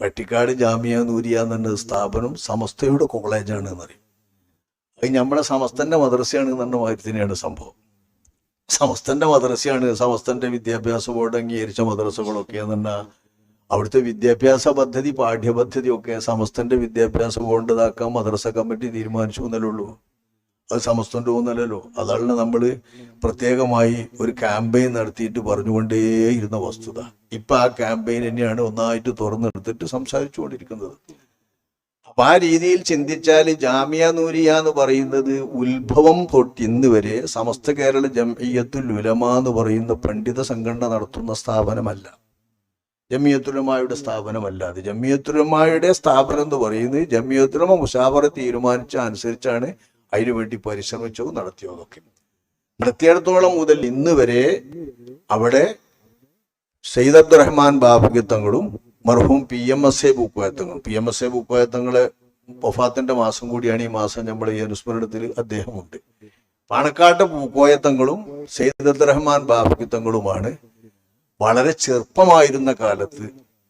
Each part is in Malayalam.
പട്ടിക്കാട് ജാമിയ നൂരിയ സ്ഥാപനം സമസ്തയുടെ കോളേജാണ് എന്നറിയും അത് നമ്മുടെ സമസ്തന്റെ മദ്രസയാണ് എന്നുള്ള മാതിരി തന്നെയാണ് സംഭവം. സമസ്തന്റെ മദ്രസയാണ് സമസ്തന്റെ വിദ്യാഭ്യാസ ബോർഡ് അംഗീകരിച്ച മദ്രസകളൊക്കെ എന്നുള്ള അവിടുത്തെ വിദ്യാഭ്യാസ പദ്ധതി പാഠ്യപദ്ധതി ഒക്കെ സമസ്തന്റെ വിദ്യാഭ്യാസ ബോർഡ് ഇതാക്കാൻ മദ്രസ കമ്മിറ്റി തീരുമാനിച്ചു എന്നല്ലേ ഉള്ളൂ. അത് സമസ്തന്റെ ഒന്നല്ലല്ലോ. അതാണ് നമ്മൾ പ്രത്യേകമായി ഒരു ക്യാമ്പയിൻ നടത്തിയിട്ട് പറഞ്ഞുകൊണ്ടേയിരുന്ന വസ്തുത. ഇപ്പൊ ആ ക്യാമ്പയിൻ തന്നെയാണ് ഒന്നായിട്ട് തുറന്നെടുത്തിട്ട് സംസാരിച്ചുകൊണ്ടിരിക്കുന്നത്. അപ്പൊ ആ രീതിയിൽ ചിന്തിച്ചാൽ ജാമിയ നൂരിയ എന്ന് പറയുന്നത് ഉത്ഭവം തൊട്ട് ഇന്ന് വരെ സമസ്ത കേരള ജംഇയ്യത്തുൽ ഉലമ എന്ന് പറയുന്ന പണ്ഡിത സംഘടന നടത്തുന്ന സ്ഥാപനമല്ല. ജമിയത്തുലമായുടെ സ്ഥാപനമല്ല അത്. ജമിയത്തുലമായുടെ സ്ഥാപനം എന്ന് പറയുന്നത് ജമിയത്തുലമ മുഷാവറ തീരുമാനിച്ച അനുസരിച്ചാണ് അതിനുവേണ്ടി പരിശ്രമിച്ചതും നടത്തിയതൊക്കെ നടത്തിയിടത്തോളം മുതൽ ഇന്ന് വരെ അവിടെ സയ്യിദ് അബ്ദുറഹ്മാൻ ബാബുഗിത്തങ്ങളും മർഹൂം പി എം എസ് എ ബുക്കുവായത്തങ്ങളും പി എം എസ് എ ബുക്കുവായത്തങ്ങളെ വഫാത്തിന്റെ മാസം കൂടിയാണ് ഈ മാസം നമ്മൾ ഈ അനുസ്മരണത്തിൽ അദ്ദേഹമുണ്ട്. പാണക്കാട്ട് പൂക്കോയത്തങ്ങളും സയ്യിദ് അബ്ദുറഹ്മാൻ ബാബുഗിത്തങ്ങളുമാണ് വളരെ ചെറുപ്പമായിരുന്ന കാലത്ത്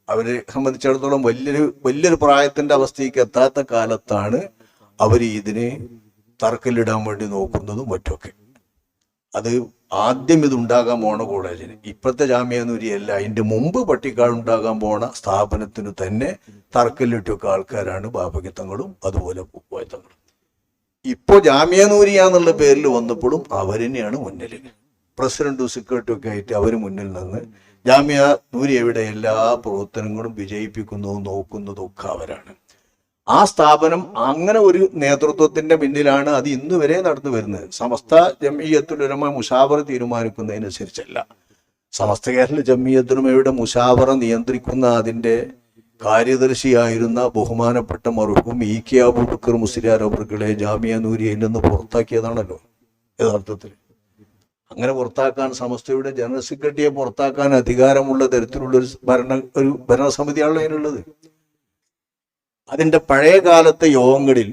അവരെ സംബന്ധിച്ചിടത്തോളം വലിയൊരു വലിയൊരു പ്രായത്തിന്റെ അവസ്ഥയ്ക്ക് എത്താത്ത കാലത്താണ് അവർ ഇതിനെ തറക്കല്ലിടാൻ വേണ്ടി നോക്കുന്നതും മറ്റൊക്കെ അത് ആദ്യം ഇതുണ്ടാകാൻ പോണ കോളേജിന്. ഇപ്പോഴത്തെ ജാമ്യ നൂരിയല്ല അതിന്റെ മുമ്പ് പട്ടിക്കാട് ഉണ്ടാകാൻ പോണ സ്ഥാപനത്തിന് തന്നെ തറക്കല്ലിട്ടൊക്കെ ആൾക്കാരാണ് ബാബകിത്തങ്ങളും അതുപോലെ പൂക്കോയത്തങ്ങളും ഇപ്പോ ജാമ്യ നൂരിയ എന്നുള്ള പേരിൽ വന്നപ്പോഴും അവർ തന്നെയാണ് മുന്നിൽ പ്രസിഡന്റും സെക്രട്ടറിയും ഒക്കെ ആയിട്ട് അവർ മുന്നിൽ നിന്ന് ജാമ്യ നൂരിയയുടെ എല്ലാ പ്രവർത്തനങ്ങളും വിജയിപ്പിക്കുന്നതും നോക്കുന്നതും ഒക്കെ അവരാണ്. ആ സ്ഥാപനം അങ്ങനെ ഒരു നേതൃത്വത്തിന്റെ പിന്നിലാണ് അത് ഇന്ന് വരെ നടന്നു വരുന്നത്. സമസ്ത ജമീയത്തുലമ മുഷാവറ തീരുമാനിക്കുന്നതിനനുസരിച്ചല്ല. സമസ്ത കേരള ജമീയത്തുലമയുടെ മുഷാവറ നിയന്ത്രിക്കുന്ന അതിന്റെ കാര്യദർശിയായിരുന്ന ബഹുമാനപ്പെട്ട മറുഹും ഇ കെ അബൂബക്കർ മുസ്ലിയാർ അവർകളെ ജാമിയ നൂരിയയിൽ നിന്ന് പുറത്താക്കിയതാണല്ലോ യഥാർത്ഥത്തിൽ. അങ്ങനെ പുറത്താക്കാൻ സമസ്തയുടെ ജനറൽ സെക്രട്ടറിയെ പുറത്താക്കാൻ അധികാരമുള്ള തരത്തിലുള്ള ഒരു ഭരണ ഒരു ഭരണസമിതിയാണല്ലോ അതിനുള്ളത്. അതിന്റെ പഴയകാലത്തെ യോഗങ്ങളിൽ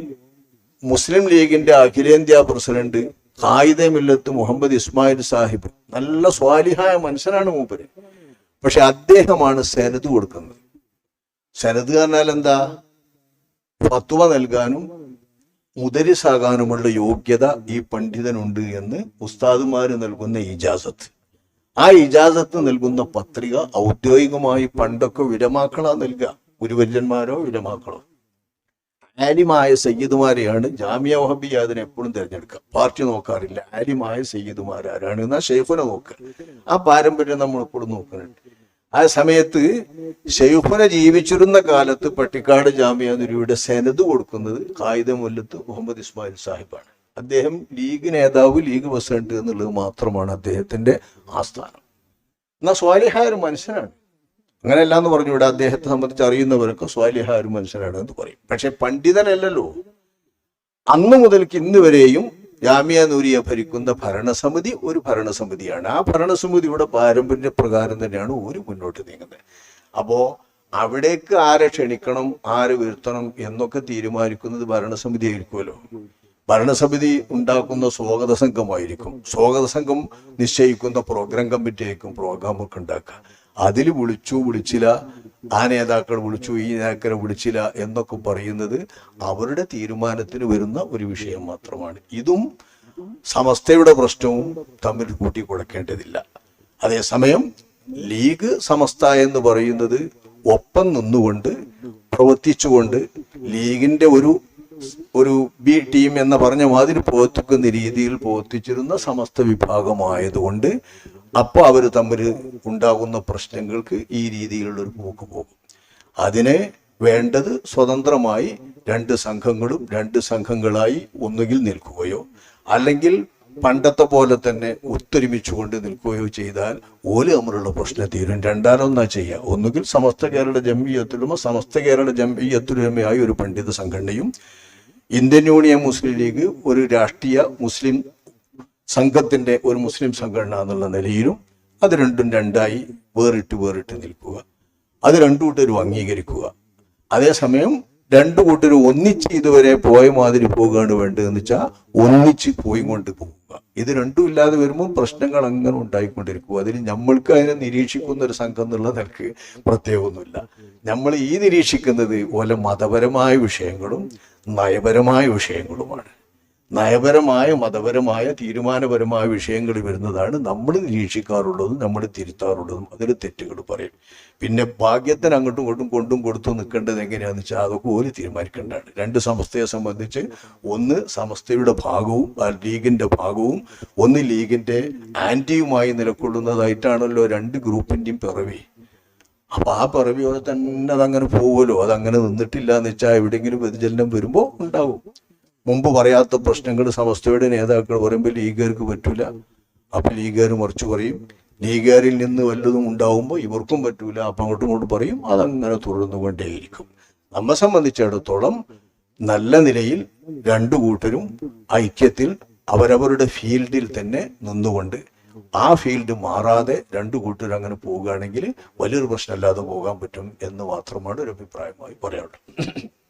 മുസ്ലിം ലീഗിന്റെ അഖിലേന്ത്യാ പ്രസിഡന്റ് ഖായിദെ മില്ലത്ത് മുഹമ്മദ് ഇസ്മായിൽ സാഹിബ് നല്ല സ്വാലിഹായ മനുഷ്യനാണ് മൂപ്പര്. പക്ഷെ അദ്ദേഹമാണ് സെനത് കൊടുക്കുന്നത്. സെനത് പറഞ്ഞാൽ എന്താ? ഫത്വ നൽകാനും മുദരിസാകാനുമുള്ള യോഗ്യത ഈ പണ്ഡിതനുണ്ട് എന്ന് ഉസ്താദുമാര് നൽകുന്ന ഇജാസത്ത്. ആ ഇജാസത്ത് നൽകുന്ന പത്രിക ഔദ്യോഗികമായി പണ്ടൊക്കെ വിരമാക്കളാ നൽകുക ഗുരുവര്യന്മാരോ വിരമാക്കളോ ആലിമായ സയ്യിദുമാരെയാണ് ജാമിയ വഹബിയ അതിനെ എപ്പോഴും തിരഞ്ഞെടുക്കുക. പാർട്ടി നോക്കാറില്ല. ആലിമായ സയ്യിദുമാർ ആരാണ്? എന്നാ ഷെയ്ഫുനെ നോക്കുക. ആ പാരമ്പര്യം നമ്മൾ എപ്പോഴും നോക്കുന്നുണ്ട്. ആ സമയത്ത് ഷെയ്ഫുനെ ജീവിച്ചിരുന്ന കാലത്ത് പട്ടിക്കാട് ജാമ്യ നുരിയുടെ സെനത് കൊടുക്കുന്നത് കായിദ മുല്ലത്ത് മുഹമ്മദ് ഇസ്മായിൽ സാഹിബാണ്. അദ്ദേഹം ലീഗ് നേതാവ് ലീഗ് പ്രസിഡന്റ് എന്നുള്ളത് മാത്രമാണ് അദ്ദേഹത്തിന്റെ ആസ്ഥാനം. എന്നാൽ സ്വാലിഹായ ഒരു മനുഷ്യനാണ്. അങ്ങനെയല്ല എന്ന് പറഞ്ഞു. ഇവിടെ അദ്ദേഹത്തെ സംബന്ധിച്ച് അറിയുന്നവരൊക്കെ സ്വാലിഹ ഒരു മനുഷ്യനാണ് എന്ന് പറയും. പക്ഷെ പണ്ഡിതനല്ലല്ലോ. അന്ന് മുതൽക്ക് ഇന്ന് വരെയും ജാമ്യ നൂരിയെ ഭരിക്കുന്ന ഭരണസമിതി ഒരു ഭരണസമിതിയാണ്. ആ ഭരണസമിതിയുടെ പാരമ്പര്യ പ്രകാരം തന്നെയാണ് ഒരു മുന്നോട്ട് നീങ്ങുന്നത്. അപ്പോ അവിടേക്ക് ആരെ ക്ഷണിക്കണം ആര് വീഴ്ത്തണം എന്നൊക്കെ തീരുമാനിക്കുന്നത് ഭരണസമിതി ആയിരിക്കുമല്ലോ ഭരണസമിതി ഉണ്ടാക്കുന്ന സ്വാഗത സംഘമായിരിക്കും. സ്വാഗത സംഘം നിശ്ചയിക്കുന്ന പ്രോഗ്രാം കമ്മിറ്റി ആയിരിക്കും പ്രോഗ്രാം ഒക്കെ ഉണ്ടാക്കുക. അതിൽ വിളിച്ചു വിളിച്ചില്ല. ആ നേതാക്കൾ വിളിച്ചു ഈ നേതാക്കളെ വിളിച്ചില്ല എന്നൊക്കെ പറയുന്നത് അവരുടെ തീരുമാനത്തിന് വരുന്ന ഒരു വിഷയം മാത്രമാണ്. ഇതും സമസ്തയുടെ പ്രശ്നവും തമ്മിൽ കൂട്ടിക്കുഴക്കേണ്ടതില്ല അതേസമയം ലീഗ് സമസ്ത എന്ന് പറയുന്നത് ഒപ്പം നിന്നുകൊണ്ട് പ്രവർത്തിച്ചുകൊണ്ട് ലീഗിന്റെ ഒരു ഒരു ബി ടീം എന്ന പറഞ്ഞ മാതിരി പ്രവർത്തിക്കുന്ന രീതിയിൽ പ്രവർത്തിച്ചിരുന്ന സമസ്ത വിഭാഗമായതുകൊണ്ട് അപ്പോൾ അവർ തമ്മിൽ ഉണ്ടാകുന്ന പ്രശ്നങ്ങൾക്ക് ഈ രീതിയിലുള്ള ഒരു പോക്ക് പോകും. അതിനെ വേണ്ടത് സ്വതന്ത്രമായി രണ്ട് സംഘങ്ങളും രണ്ട് സംഘങ്ങളായി ഒന്നുകിൽ നിൽക്കുകയോ അല്ലെങ്കിൽ പണ്ടത്തെ പോലെ തന്നെ ഒത്തൊരുമിച്ചുകൊണ്ട് നിൽക്കുകയോ ചെയ്താൽ ഓൽ തമ്മിലുള്ള പ്രശ്നം തീരും. രണ്ടാലൊന്നാ ചെയ്യുക ഒന്നുകിൽ സമസ്ത കേരള ജംഇയ്യത്തുലുമ സമസ്ത കേരള ജംഇയ്യത്തുലുമയായ ഒരു പണ്ഡിത സംഘടനയും ഇന്ത്യൻ യൂണിയൻ മുസ്ലിം ലീഗ് ഒരു രാഷ്ട്രീയ മുസ്ലിം സംഘത്തിന്റെ ഒരു മുസ്ലിം സംഘടന എന്നുള്ള നിലയിലും അത് രണ്ടും രണ്ടായി വേറിട്ട് വേറിട്ട് നിൽക്കുക. അത് രണ്ടു കൂട്ടരും അംഗീകരിക്കുക. അതേസമയം രണ്ടു കൂട്ടരും ഒന്നിച്ച് ഇതുവരെ പോയ മാതിരി പോകുകയാണ് വേണ്ടതെന്ന് വെച്ചാൽ ഒന്നിച്ച് പോയി കൊണ്ട് പോവുക. ഇത് രണ്ടും ഇല്ലാതെ വരുമ്പോൾ പ്രശ്നങ്ങൾ അങ്ങനെ ഉണ്ടായിക്കൊണ്ടിരിക്കും. അതിന് നമ്മൾക്ക് അതിനെ നിരീക്ഷിക്കുന്ന ഒരു സംഘം എന്നുള്ള നിലയ്ക്ക് പ്രത്യേകമൊന്നുമില്ല. നമ്മൾ ഈ നിരീക്ഷിക്കുന്നത് ഓല മതപരമായ വിഷയങ്ങളും നയപരമായ വിഷയങ്ങളുമാണ്. നയപരമായ മതപരമായ തീരുമാനപരമായ വിഷയങ്ങൾ വരുന്നതാണ് നമ്മൾ നിരീക്ഷിക്കാറുള്ളതും നമ്മൾ തിരുത്താറുള്ളതും. അതിൽ തെറ്റുകൾ പറയും. പിന്നെ ഭാഗ്യത്തിന് അങ്ങോട്ടും ഇങ്ങോട്ടും കൊണ്ടും കൊടുത്തും നിൽക്കേണ്ടത് എങ്ങനെയാണെന്ന് വെച്ചാൽ അതൊക്കെ ഒരു തീരുമാനിക്കേണ്ടതാണ്. രണ്ട് സമസ്തയെ സംബന്ധിച്ച് ഒന്ന് സമസ്തയുടെ ഭാഗവും ലീഗിന്റെ ഭാഗവും ഒന്ന് ലീഗിന്റെ ആന്റിയുമായി നിലകൊള്ളുന്നതായിട്ടാണല്ലോ രണ്ട് ഗ്രൂപ്പിന്റെയും പിറവി. അപ്പോൾ ആ പിറവിയോടെ തന്നെ അതങ്ങനെ പോകുമല്ലോ അതങ്ങനെ നിന്നിട്ടില്ല എന്ന് വെച്ചാൽ എവിടെയെങ്കിലും വ്യതിചലനം വരുമ്പോൾ ഉണ്ടാവും. മുമ്പ് പറയാത്ത പ്രശ്നങ്ങൾ സമസ്തയുടെ നേതാക്കൾ പറയുമ്പോൾ ലീഗുകാർക്ക് പറ്റൂല. അപ്പൊ ലീഗുകാർ മറിച്ച് പറയും. ലീഗുകാരിൽ നിന്ന് വല്ലതും ഉണ്ടാവുമ്പോൾ ഇവർക്കും പറ്റൂല. അപ്പൊ അങ്ങോട്ടും ഇങ്ങോട്ടും പറയും. അതങ്ങനെ തുടർന്നു കൊണ്ടേയിരിക്കും. നമ്മെ സംബന്ധിച്ചിടത്തോളം നല്ല നിലയിൽ രണ്ടു കൂട്ടരും ഐക്യത്തിൽ അവരവരുടെ ഫീൽഡിൽ തന്നെ നിന്നുകൊണ്ട് ആ ഫീൽഡ് മാറാതെ രണ്ടു കൂട്ടരും അങ്ങനെ പോവുകയാണെങ്കിൽ വലിയൊരു പ്രശ്നമില്ലാതെ പോകാൻ പറ്റും എന്ന് മാത്രമാണ് ഒരു അഭിപ്രായമായി പറയാനുള്ളത്.